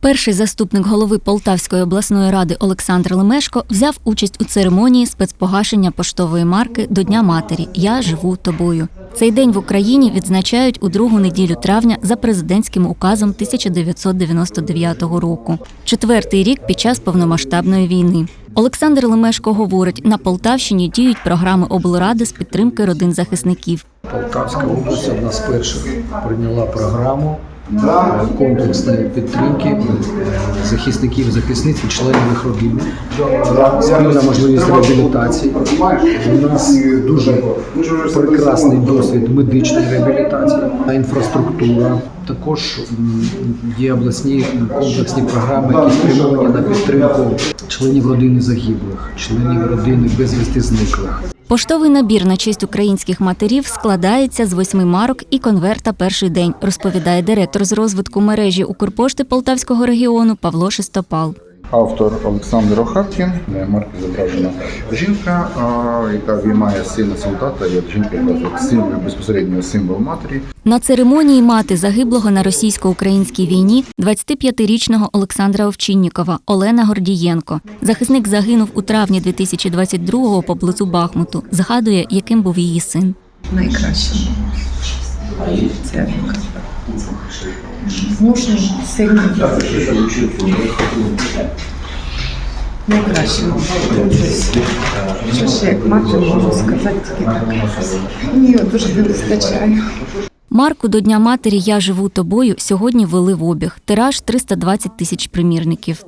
Перший заступник голови Полтавської обласної ради Олександр Лемешко взяв участь у церемонії спецпогашення поштової марки до Дня матері Я живу тобою. Цей день в Україні відзначають у другу неділю травня за президентським указом 1999 року. Четвертий рік під час повномасштабної війни. Олександр Лемешко говорить, на Полтавщині діють програми облради з підтримки родин захисників. Полтавська область одна з перших прийняла програму е, комплексної підтримки захисників, захисниць і членів їх родин. Спільна можливість реабілітації. У нас дуже прекрасний досвід медичної реабілітації, а інфраструктура. Також є обласні комплексні програми, які спрямовані на підтримку членів родини загиблих, членів родини безвісти зниклих. Поштовий набір на честь українських матерів складається з восьми марок і конверта перший день, розповідає директор з розвитку мережі Укрпошти Полтавського регіону Павло Шестопал. Автор Олександр Охапкін. На марки зображена жінка, яка віймає сина солдата, як жінка символ безпосередньо символ матері. На церемонії мати загиблого на російсько-українській війні 25-річного Олександра Овчиннікова Олена Гордієнко. Захисник загинув у травні 2022-го поблизу Бахмуту. Згадує, яким був її син. найкращим. Це мужній, сильний. Найкращим. Що ж як мати можу сказати тільки так. Ні, дуже не вистачає. Марку до Дня матері Я живу тобою сьогодні ввели в обіг. Тираж 320 тисяч примірників.